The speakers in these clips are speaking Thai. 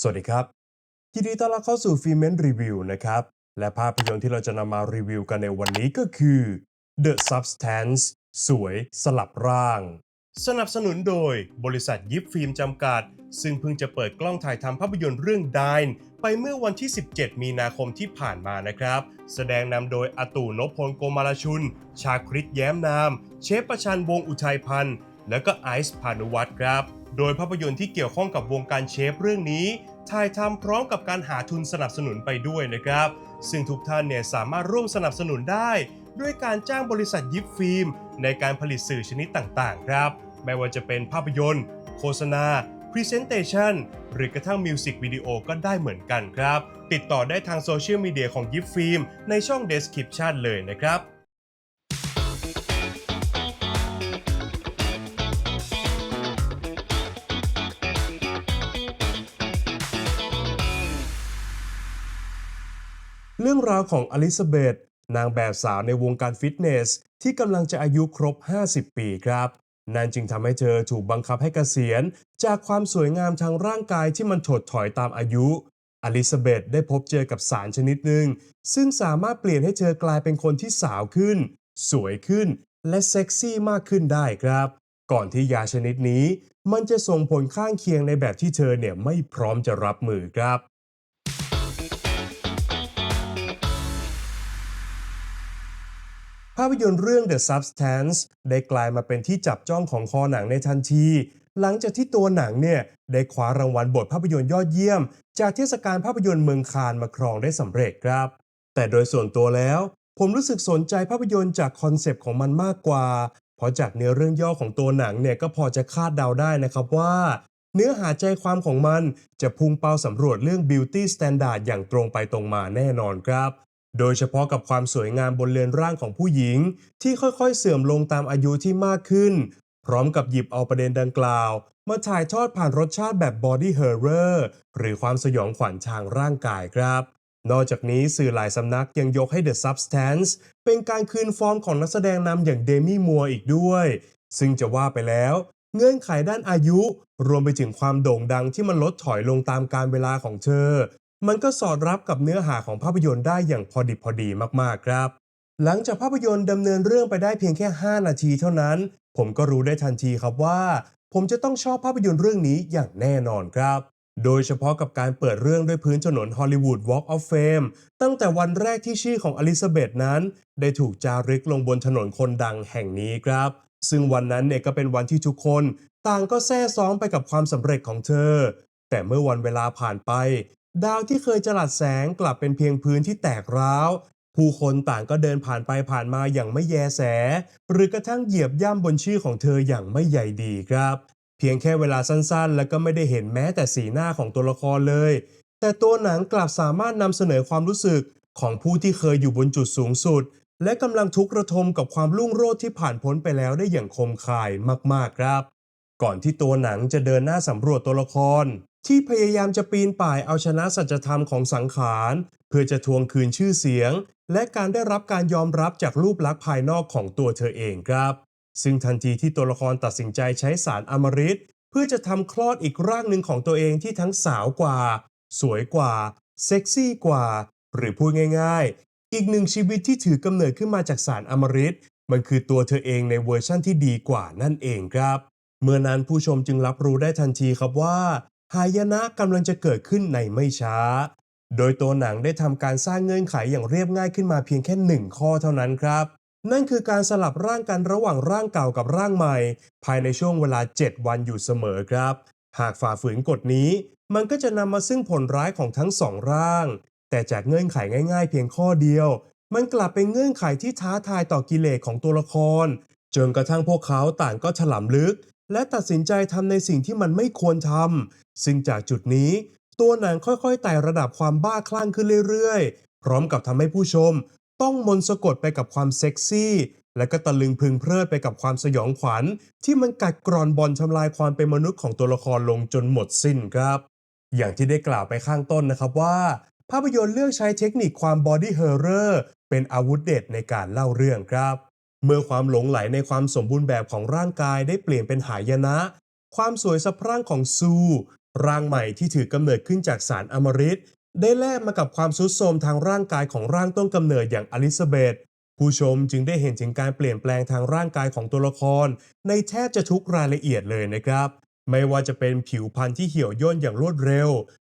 สวัสดีครับยินดีต้อนรับเข้าสู่ฟิเมนรีวิวนะครับ และภาพยนตร์ที่เราจะนำมารีวิวกันในวันนี้ก็คือ The Substance สวยสลับร่าง สนับสนุนโดยบริษัทยิปฟิล์มจำกัด ซึ่งเพิ่งจะเปิดกล้องถ่ายทำภาพยนตร์เรื่อง Dine ไปเมื่อวันที่ 17 มีนาคมที่ผ่านมานะครับ แสดงนำโดยอาตู่นพพลโกมาลชุน ชาคริตแย้มนาม เชฟประชันวงอุทัยพันธ์และก็ไอซ์พานุวัตรครับ โดยภาพยนตร์ที่เกี่ยวข้องกับวงการเชฟเรื่องนี้ถ่ายทำพร้อมกับการหาทุนสนับสนุนไปด้วยนะครับ ซึ่งทุกท่านเนี่ยสามารถร่วมสนับสนุนได้ ด้วยการจ้างบริษัทยิปฟิล์ม ในการผลิตสื่อชนิดต่างๆ ครับ ไม่ว่าจะเป็นภาพยนตร์ โฆษณา Presentation หรือกระทั่งมิวสิกวิดีโอก็ได้เหมือนกันครับ ติดต่อได้ทางโซเชียลมีเดียของยิปฟิล์มในช่อง Description เลยนะครับ เรื่องราวของอลิซาเบธนางแบบสาวในวงการฟิตเนส ที่กำลังจะอายุครบ 50 ปีครับ นั่นจึงทำให้เธอถูกบังคับให้เกษียณ จากความสวยงามทางร่างกายที่มันถดถอยตามอายุ อลิซาเบธได้พบเจอกับสารชนิดหนึ่ง ซึ่งสามารถเปลี่ยนให้เธอกลายเป็นคนที่สาวขึ้น สวยขึ้น และเซ็กซี่มากขึ้นได้ครับ ก่อนที่ยาชนิดนี้ มันจะส่งผลข้างเคียงในแบบที่เธอเนี่ยไม่พร้อมจะรับมือครับ ภาพยนตร์เรื่อง The Substance ได้กลายมาเป็นที่จับจ้องของคอหนังในทันที หลังจากที่ตัวหนังเนี่ยได้คว้ารางวัลบทภาพยนตร์ยอดเยี่ยม จากเทศกาลภาพยนตร์เมืองคานมาครองได้สำเร็จครับ แต่โดยส่วนตัวแล้ว ผมรู้สึกสนใจภาพยนตร์จากคอนเซปต์ของมันมากกว่า เพราะจากเนื้อเรื่องย่อของตัวหนังเนี่ยก็พอจะคาดเดาได้นะครับว่า เนื้อหาใจความของมันจะพุ่งเป้าสำรวจเรื่อง beauty standard อย่างตรงไปตรงมาแน่นอนครับ โดยเฉพาะกับความสวยงามบนเรือนร่างของผู้หญิง ที่ค่อยๆเสื่อมลงตามอายุที่มากขึ้น พร้อมกับหยิบเอาประเด็นดังกล่าว มาถ่ายทอดผ่านรสชาติแบบ body horror หรือความสยองขวัญทางร่างกายครับ นอกจากนี้สื่อหลายสำนักยังยกให้ The Substance เป็นการคืนฟอร์มของนักแสดงนำอย่างเดมี่มัวอีกด้วย ซึ่งจะว่าไปแล้วเงื่อนไขด้านอายุ รวมไปถึงความโด่งดังที่มันลดถอยลงตามการเวลาของเธอ มันก็สอดรับกับเนื้อหาของภาพยนตร์ได้อย่างพอดิบพอดีมากๆครับ หลังจากภาพยนตร์ดำเนินเรื่องไปได้เพียงแค่ 5 นาทีเท่านั้น ผมก็รู้ได้ทันทีครับว่า ผมจะต้องชอบภาพยนตร์เรื่องนี้อย่างแน่นอนครับ โดยเฉพาะกับการเปิดเรื่องด้วยพื้นถนนฮอลลีวูด Walk of Fame ตั้งแต่วันแรกที่ชื่อของอลิซาเบธนั้น ได้ถูกจารึกลงบนถนนคนดังแห่งนี้ครับ ซึ่งวันนั้นเนี่ยก็เป็นวันที่ทุกคน ต่างก็แซ่ซ้อมไปกับความสำเร็จของเธอ แต่เมื่อวันเวลาผ่านไป ดาวที่เคยจลัดแสงกลับเป็นเพียงพื้นที่แตกร้าว ผู้คนต่างก็เดินผ่านไปผ่านมาอย่างไม่แยแส หรือกระทั่งเหยียบย่ำบนชื่อของเธออย่างไม่ใหญ่ดีครับ เพียงแค่เวลาสั้นๆ แล้วก็ไม่ได้เห็นแม้แต่สีหน้าของตัวละครเลย แต่ตัวหนังกลับสามารถนำเสนอความรู้สึกของผู้ที่เคยอยู่บนจุดสูงสุด และกำลังทุกข์ระทมกับความรุ่งโรจน์ที่ผ่านพ้นไปแล้วได้อย่างคมคายมากๆครับ ก่อนที่ตัวหนังจะเดินหน้าสำรวจตัวละคร ที่พยายามจะปีนป่ายเอาชนะสัจธรรมของสังขาร เพื่อจะทวงคืนชื่อเสียง และการได้รับการยอมรับจากรูปลักษณ์ภายนอกของตัวเธอเองครับ ซึ่งทันทีที่ตัวละครตัดสินใจใช้สารอมฤตเพื่อจะทำคลอดอีกร่างหนึ่งของตัวเองที่ทั้งสาวกว่า สวยกว่า เซ็กซี่กว่า หรือพูดง่ายๆ อีกหนึ่งชีวิตที่ถือกำเนิดขึ้นมาจากสารอมฤตมันคือตัวเธอเองในเวอร์ชั่นที่ดีกว่านั่นเองครับ เมื่อนั้นผู้ชมจึงรับรู้ได้ทันทีครับว่า หายนะกำลังจะเกิดขึ้นในไม่ช้า โดยตัวหนังได้ทำการสร้างเงื่อนไขอย่างเรียบง่ายขึ้นมาเพียงแค่หนึ่งข้อเท่านั้นครับ นั่นคือการสลับร่างกันระหว่างร่างเก่ากับร่างใหม่ ภายในช่วงเวลา 7 วันอยู่เสมอครับ หากฝ่าฝืนกฎนี้ มันก็จะนำมาซึ่งผลร้ายของทั้งสองร่าง แต่จากเงื่อนไขง่ายๆ เพียงข้อเดียว มันกลับเป็นเงื่อนไขที่ท้าทายต่อกิเลสของตัวละคร จนกระทั่งพวกเขาต่างก็ฉลำลึก และตัดสินใจทำในสิ่งที่มันไม่ควรทำซึ่งจากจุดนี้ ตัวหนังค่อยๆไต่ระดับความบ้าคลั่งขึ้นเรื่อยๆ พร้อมกับทำให้ผู้ชม ต้องมนสะกดไปกับความเซ็กซี่ และก็ตะลึงพึงเพลิดไปกับความสยองขวัญ ที่มันกัดกร่อนบอลทำลายความเป็นมนุษย์ของตัวละครลงจนหมดสิ้นครับ อย่างที่ได้กล่าวไปข้างต้นนะครับว่า ภาพยนตร์เลือกใช้เทคนิคความ body horror เป็นอาวุธเด็ดในการเล่าเรื่องครับ เมื่อความหลงไหลในความสมบูรณ์แบบของร่างกายได้เปลี่ยนเป็นหายนะ ความสวยสะพรั่งของซู ร่างใหม่ที่ถือกำเนิดขึ้นจากสารอมฤตได้แลกมากับความทรุดโทมทางร่างกายของร่างต้นกำเนิดอย่างอลิซาเบธผู้ชมจึงได้เห็นถึงการเปลี่ยนแปลงทางร่างกายของตัวละคร ในแทบจะทุกรายละเอียดเลยนะครับ ไม่ว่าจะเป็นผิวพรรณที่เหี่ยวย่นอย่างรวดเร็ว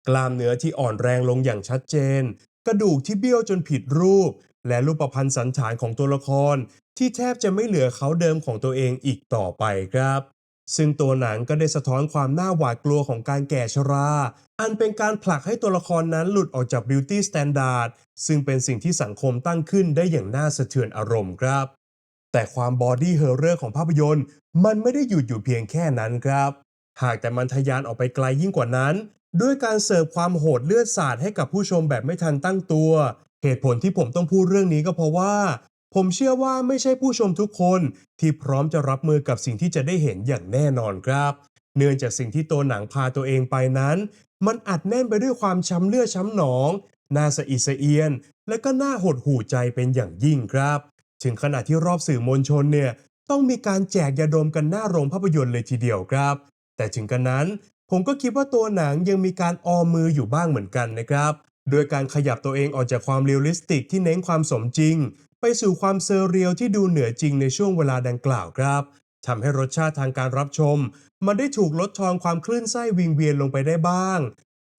กล้ามเนื้อที่อ่อนแรงลงอย่างชัดเจน กระดูกที่เบี้ยวจนผิดรูป และรูปพรรณสันฐานของตัวละคร ที่แทบจะไม่เหลือเขาเดิมของตัวเองอีกต่อไปครับ ซึ่งตัวหนังก็ได้สะท้อนความน่าหวาดกลัวของการแก่ชรา อันเป็นการผลักให้ตัวละครนั้นหลุดออกจากบิวตี้สแตนดาร์ดซึ่งเป็นสิ่งที่สังคมตั้งขึ้นได้อย่างน่าสะเทือนอารมณ์ครับ แต่ความบอดี้เฮอร์เรอร์ของภาพยนตร์ มันไม่ได้หยุดอยู่เพียงแค่นั้นครับ หากแต่มันทะยานออกไปไกลยิ่งกว่านั้น ด้วยการเสิร์ฟความโหดเลือดสาดให้กับผู้ชมแบบไม่ทันตั้งตัว เหตุผลที่ผมต้องพูดเรื่องนี้ก็เพราะว่า ผมเชื่อว่าไม่ใช่ผู้ชมทุกคนที่พร้อมจะรับมือกับสิ่งที่จะได้เห็นอย่างแน่นอนครับ เนื่องจากสิ่งที่ตัวหนังพาตัวเองไปนั้น มันอัดแน่นไปด้วยความช้ำเลือดช้ำหนองน่าสะอิดสะเอียน และก็น่าหดหู่ใจเป็นอย่างยิ่งครับ ถึงขนาดที่รอบสื่อมวลชนเนี่ยต้องมีการแจกยาดมกันหน้าโรงภาพยนตร์เลยทีเดียวครับ แต่ถึงกันนั้น ผมก็คิดว่าตัวหนังยังมีการออมมืออยู่บ้างเหมือนกันนะครับ โดยการขยับตัวเองออกจากความเรียลลิสติกที่เน้นความสมจริง ไปสู่ความเซอร์เรียลที่ดูเหนือจริงในช่วงเวลาดังกล่าวครับทำให้รสชาติทางการรับชม มันได้ถูกลดทอนความคลื่นไส้วิงเวียนลงไปได้บ้าง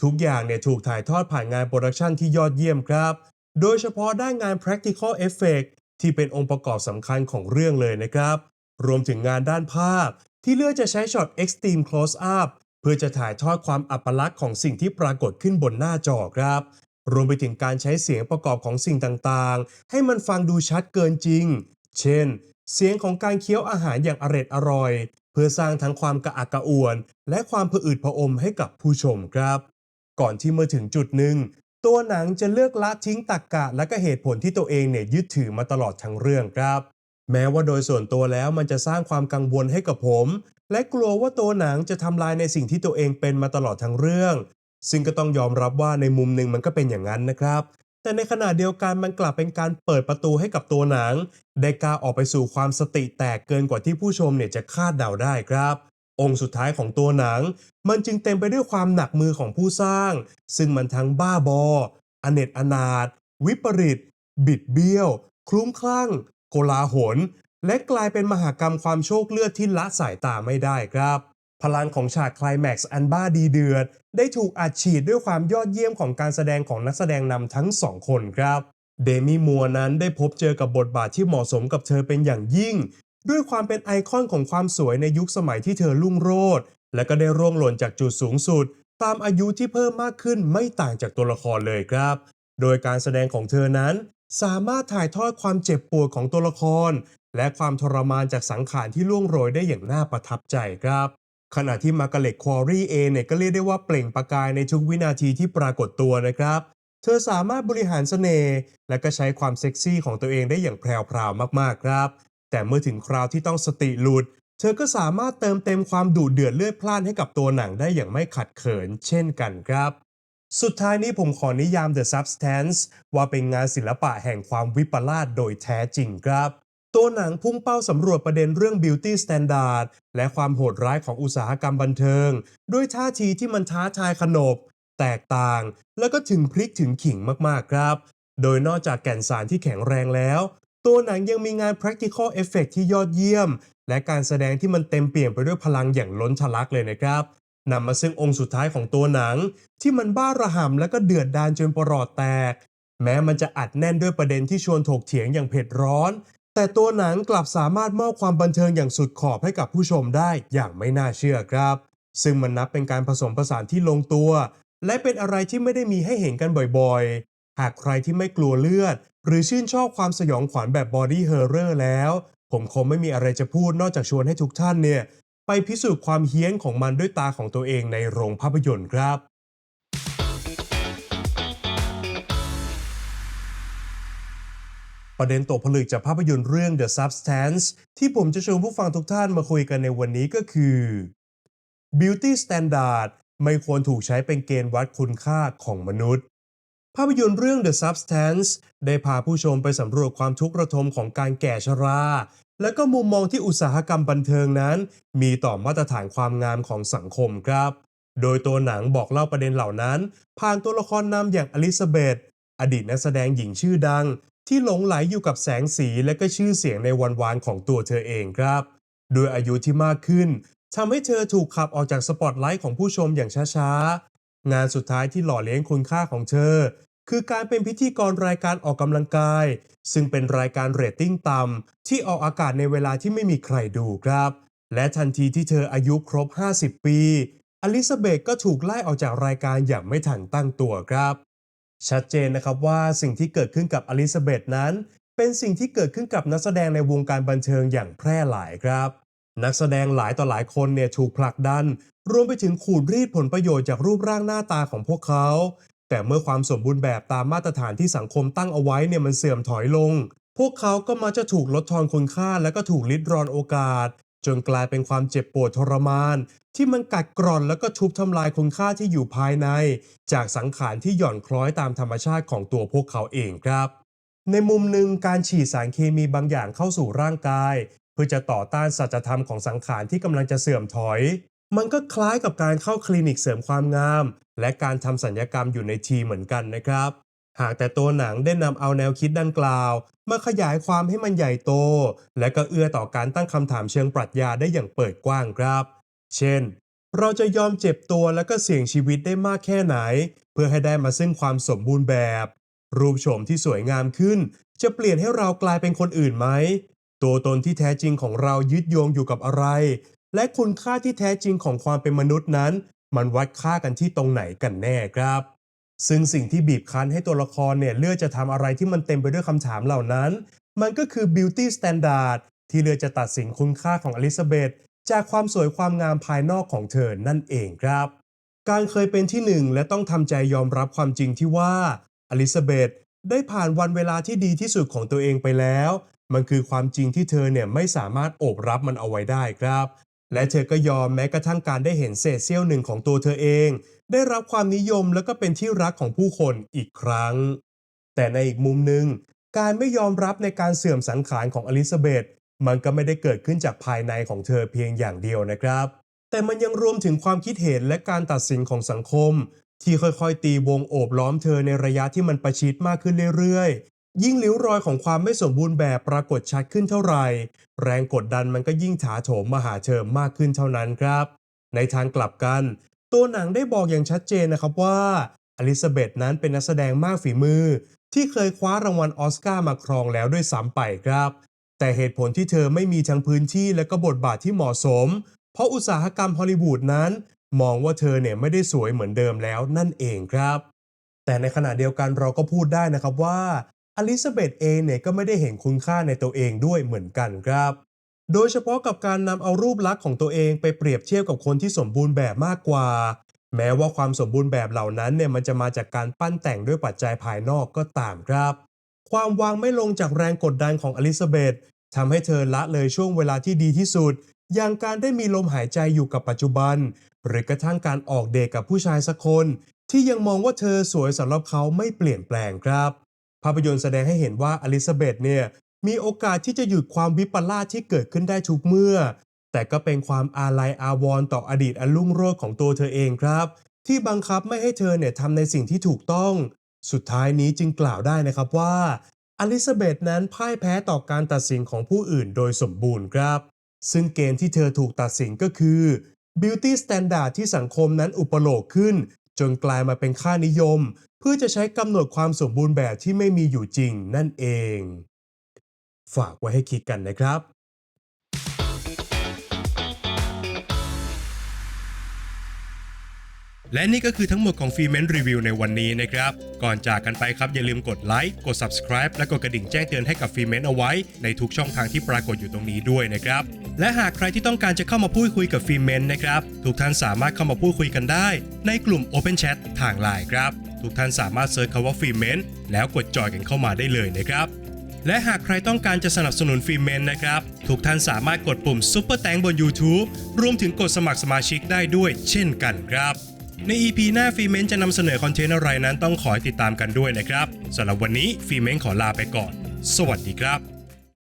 ทุกอย่างเนี่ยถูกถ่ายทอดผ่านงานโปรดักชันที่ยอดเยี่ยมครับ โดยเฉพาะด้านงาน practical effect ที่เป็นองค์ประกอบสำคัญของเรื่องเลยนะครับ รวมถึงงานด้านภาพ ที่เลือกจะใช้ช็อต extreme close up เพื่อจะถ่ายทอดความอัปลักษณ์ของสิ่งที่ปรากฏขึ้นบนหน้าจอครับ รวมไปถึงการใช้เสียงประกอบของสิ่งต่างๆ ให้มันฟังดูชัดเกินจริง เช่น เสียงของการเคี้ยวอาหารอย่างอร็ดอร่อย เพื่อสร้างทั้งความกระอักกระอ่วน และความผะอืดผะอมให้กับผู้ชมครับ ก่อนที่เมื่อถึงจุดหนึ่ง ตัวหนังจะเลือกละทิ้งตรกกะและก็เหตุผลที่ตัวเองเนี่ยยึดถือมาตลอดทั้งเรื่องครับ แม้ว่าโดยส่วนตัวแล้วมันจะสร้างความกังวลให้กับผม และกลัวว่าตัวหนังจะทำลายในสิ่งที่ตัวเองเป็นมาตลอดทั้งเรื่อง ซึ่งก็ต้องยอมรับว่าในมุมหนึ่งมันก็เป็นอย่างนั้นนะครับ แต่ในขณะเดียวกันมันกลับเป็นการเปิดประตูให้กับตัวหนัง ได้กล้าออกไปสู่ความสติแตกเกินกว่าที่ผู้ชมเนี่ยจะคาดเดาได้ครับ องค์สุดท้ายของตัวหนัง มันจึงเต็มไปด้วยความหนักมือของผู้สร้าง ซึ่งมันทั้งบ้าบอ อเนจอนาถวิปริต บิดเบี้ยว คลุ้มคลั่ง โกลาหล และกลายเป็นมหากรรมความโชคเลือดที่ละสายตาไม่ได้ครับ พลังของฉากคลแม็กซ์อันบ้าดีเดือด ได้ถูกอัดฉีดด้วยความยอดเยี่ยมของการแสดงของนักแสดงนำทั้งสองคนครับ เดมี่มัวนั้นได้พบเจอกับบทบาทที่เหมาะสมกับเธอเป็นอย่างยิ่ง ด้วยความเป็นไอคอนของความสวยในยุคสมัยที่เธอรุ่งโรจน์และก็ได้ร่วงหล่นจากจุดสูงสุด ตามอายุที่เพิ่มมากขึ้นไม่ต่างจากตัวละครเลยครับ โดยการแสดงของเธอนั้น สามารถถ่ายทอดความเจ็บปวดของตัวละคร และความทรมานจากสังขารที่ล่วงโรยได้อย่างน่าประทับใจครับ ขณะที่มาร์กาเร็ตควอรี่เองเนี่ยก็เรียกได้ว่าเปล่งประกายในทุกวินาทีที่ปรากฏตัวนะครับ เธอสามารถบริหารเสน่ห์และก็ใช้ความเซ็กซี่ของตัวเองได้อย่างแพรวๆมากๆครับ แต่เมื่อถึงคราวที่ต้องสติหลุด เธอก็สามารถเติมเต็มความดุเดือดเลือดพล่านให้กับตัวหนังได้อย่างไม่ขัดเขิน เช่นกันครับ สุดท้ายนี้ผมขอนิยาม The Substance ว่าเป็นงานศิลปะแห่งความวิปลาสโดยแท้จริงครับ ตัวหนังพุ่งเป้าสำรวจประเด็นเรื่อง Beauty Standard และความโหดร้ายของอุตสาหกรรมบันเทิง ด้วยท่าทีที่มันท้าทายขนบ แตกต่าง แล้วก็ถึงพริกถึงขิงมากๆครับ โดยนอกจากแก่นสารที่แข็งแรงแล้ว ตัวหนังยังมีงาน practical effect ที่ยอดเยี่ยม และการแสดงที่มันเต็มเปี่ยมไปด้วยพลังอย่างล้นทะลักเลยนะครับนำมาซึ่งองค์สุดท้ายของตัวหนัง ที่มันบ้าระห่ำและก็เดือดดานจนประหลอดแตก แม้มันจะอัดแน่นด้วยประเด็นที่ชวนถกเถียงอย่างเผ็ดร้อน แต่ตัวหนังกลับสามารถมอบความบันเทิงอย่างสุดขอบให้กับผู้ชมได้อย่างไม่น่าเชื่อครับ ซึ่งมันนับเป็นการผสมผสานที่ลงตัว และเป็นอะไรที่ไม่ได้มีให้เห็นกันบ่อยๆ หากใครที่ไม่กลัวเลือด หรือชื่นชอบความสยองขวัญแบบบอดี้เฮอร์เรอร์แล้ว ผมคงไม่มีอะไรจะพูดนอกจากชวนให้ทุกท่านเนี่ย ไปพิสูจน์ความเฮี้ยนของมันด้วยตาของตัวเองในโรงภาพยนตร์ครับ ประเด็นตกผลึกจากภาพยนตร์เรื่อง The Substance ที่ผมจะชวนผู้ฟังทุกท่านมาคุยกันในวันนี้ก็คือ Beauty Standard ไม่ควรถูกใช้เป็นเกณฑ์วัดคุณค่าของมนุษย์ ภาพยนตร์เรื่อง The Substance ได้พาผู้ชมไปสำรวจความทุกข์ระทมของการแก่ชรา และก็มุมมองที่อุตสาหกรรมบันเทิงนั้น มีต่อมาตรฐานความงามของสังคมครับ โดยตัวหนังบอกเล่าประเด็นเหล่านั้น ผ่านตัวละครนำอย่างอลิซาเบธอดีตนักแสดงหญิงชื่อดัง ที่หลงไหลอยู่กับแสงสีและก็ชื่อเสียงในวันวานของตัวเธอเองครับ โดยอายุที่มากขึ้นทำให้เธอถูกขับออกจากสปอตไลท์ของผู้ชมอย่างช้าๆ งานสุดท้ายที่หล่อเลี้ยงคุณค่าของเธอ คือการเป็นพิธีกรรายการออกกำลังกาย ซึ่งเป็นรายการเรตติ้งต่ำที่ออกอากาศในเวลาที่ไม่มีใครดูครับ และทันทีที่เธออายุครบ 50 ปี อลิซาเบธก็ถูกไล่ออกจากรายการอย่างไม่ทันตั้งตัวครับ ชัดเจนนะครับว่าสิ่งที่เกิดขึ้นกับอลิซาเบธนั้น เป็นสิ่งที่เกิดขึ้นกับนักแสดงในวงการบันเทิงอย่างแพร่หลายครับ นักแสดงหลายต่อหลายคนเนี่ยถูกผลักดัน รวมไปถึงขูดรีดผลประโยชน์จากรูปร่างหน้าตาของพวกเขา แต่เมื่อความสมบูรณ์แบบตามมาตรฐานที่สังคมตั้งเอาไว้เนี่ยมันเสื่อมถอยลง พวกเขาก็มักจะถูกลดทอนคุณค่าและก็ถูกลิดรอนโอกาส จนกลายเป็นความเจ็บปวดทรมาน ที่มันกัดกร่อนแล้วก็ทุบทำลายคุณค่าที่อยู่ภายใน จากสังขารที่หย่อนคล้อยตามธรรมชาติของตัวพวกเขาเองครับ ในมุมหนึ่งการฉีดสารเคมีบางอย่างเข้าสู่ร่างกาย เพื่อจะต่อต้านสัจธรรมของสังขารที่กำลังจะเสื่อมถอย มันก็คล้ายกับการเข้าคลินิกเสริมความงาม และการทำสัญญกรรมอยู่ในทีเหมือนกันนะครับ หากแต่ตัวหนังได้นำเอาแนวคิดดังกล่าวมาขยายความให้มันใหญ่โต และก็เอื้อต่อการตั้งคำถามเชิงปรัชญาได้อย่างเปิดกว้างครับ เช่น เราจะยอมเจ็บตัวและก็เสี่ยงชีวิตได้มากแค่ไหน เพื่อให้ได้มาซึ่งความสมบูรณ์แบบ รูปโฉมที่สวยงามขึ้น จะเปลี่ยนให้เรากลายเป็นคนอื่นไหม ตัวตนที่แท้จริงของเรายึดโยงอยู่กับอะไร และคุณค่าที่แท้จริงของความเป็นมนุษย์นั้น มันวัดค่ากันที่ตรงไหนกันแน่ครับ ซึ่งสิ่งที่บีบคั้นให้ตัวละครเนี่ยเลือกจะทำอะไรที่มันเต็มไปด้วยคำถามเหล่านั้น มันก็คือ beauty standard ที่เลือกจะตัดสินคุณค่าของอลิซาเบธจากความสวยความงามภายนอกของเธอนั่นเองครับ การเคยเป็นที่หนึ่งและต้องทำใจยอมรับความจริงที่ว่าอลิซาเบธได้ผ่านวันเวลาที่ดีที่สุดของตัวเองไปแล้ว มันคือความจริงที่เธอเนี่ยไม่สามารถโอบรับมันเอาไว้ได้ครับ และเธอก็ยอมแม้กระทั่งการได้เห็นเศษเสี้ยวหนึ่งของตัวเธอเอง ได้รับความนิยมและก็เป็นที่รักของผู้คนอีกครั้ง แต่ในอีกมุมหนึ่งการไม่ยอมรับในการเสื่อมสังขารของอลิซาเบธมันก็ไม่ได้เกิดขึ้นจากภายในของเธอเพียงอย่างเดียวนะครับ แต่มันยังรวมถึงความคิดเห็นและการตัดสินของสังคม ที่ค่อยๆ ตีวงโอบล้อมเธอในระยะที่มันประชิดมากขึ้นเรื่อย ยิ่งลิ้วรอยของความไม่สมบูรณ์แบบปรากฏชัดขึ้นเท่าไหร่ แรงกดดันมันก็ยิ่งถาโถมมาหาเธอมากขึ้นเท่านั้นครับ ในทางกลับกัน ตัวหนังได้บอกอย่างชัดเจนนะครับว่าอลิซาเบธนั้นเป็นนักแสดงมากฝีมือ ที่เคยคว้ารางวัลออสการ์มาครองแล้วด้วยซ้ำไปครับ แต่เหตุผลที่เธอไม่มีทั้งพื้นที่และก็บทบาทที่เหมาะสม เพราะอุตสาหกรรมฮอลลีวูดนั้น มองว่าเธอเนี่ยไม่ได้สวยเหมือนเดิมแล้วนั่นเองครับ แต่ในขณะเดียวกันเราก็พูดได้นะครับว่า อลิซาเบธเองเนี่ยก็ไม่ได้เห็นคุณค่าในตัวเองด้วยเหมือนกันครับ โดยเฉพาะกับการนำเอารูปลักษณ์ของตัวเองไปเปรียบเทียบกับคนที่สมบูรณ์แบบมากกว่า แม้ว่าความสมบูรณ์แบบเหล่านั้นเนี่ยมันจะมาจากการปั้นแต่งด้วยปัจจัยภายนอกก็ตามครับ ความวางไม่ลงจากแรงกดดันของอลิซาเบธทำให้เธอละเลยช่วงเวลาที่ดีที่สุด อย่างการได้มีลมหายใจอยู่กับปัจจุบัน หรือกระทั่งการออกเดทกับผู้ชายสักคน ที่ยังมองว่าเธอสวยสำหรับเขาไม่เปลี่ยนแปลงครับ ภาพยนตร์แสดงให้เห็นว่าอลิซาเบธเนี่ยมีโอกาสที่จะหยุดความวิปลาสที่เกิดขึ้นได้ทุกเมื่อ แต่ก็เป็นความอาลัยอาวรณ์ต่ออดีตอันรุ่งโรจน์ของตัวเธอเองครับ ที่บังคับไม่ให้เธอเนี่ยทำในสิ่งที่ถูกต้อง สุดท้ายนี้จึงกล่าวได้นะครับว่าอลิซาเบธนั้นพ่ายแพ้ต่อการตัดสินของผู้อื่นโดยสมบูรณ์ครับ ซึ่งเกณฑ์ที่เธอถูกตัดสินก็คือ Beauty Standard ที่สังคมนั้นอุปโลกขึ้น จนกลายมาเป็นค่านิยม เพื่อจะใช้กำหนดความสมบูรณ์แบบที่ไม่มีอยู่จริงนั่นเอง ฝากไว้ให้คิดกันนะครับและนี่ก็คือทั้งหมดของฟีเมนรีวิวในวันนี้นะครับ ก่อนจากกันไปครับ อย่าลืมกดไลค์กด subscribe และกดกระดิ่งแจ้งเตือนให้กับฟีเมนเอาไว้ ในทุกช่องทางที่ปรากฏอยู่ตรงนี้ด้วยนะครับ และหากใครที่ต้องการจะเข้ามาพูดคุยกับฟีเมนนะครับ ทุกท่านสามารถเข้ามาพูดคุยกันได้ ในกลุ่ม Open Chat ทางไลน์ครับ ทุกท่านสามารถเซิร์ชคำว่าฟรีเมนแล้วกดจอยกันเข้ามาได้เลยนะครับ และหากใครต้องการจะสนับสนุนฟรีเมนนะครับ ทุกท่านสามารถกดปุ่มซุปเปอร์แตงบน YouTube รวมถึงกดสมัครสมาชิกได้ด้วยเช่นกันครับใน EP หน้าฟีเมนจะนำเสนอคอนเทนต์อะไรนั้นต้องขอติดตามกันด้วยนะครับสำหรับวันนี้ฟีเมนขอลาไปก่อน สวัสดีครับ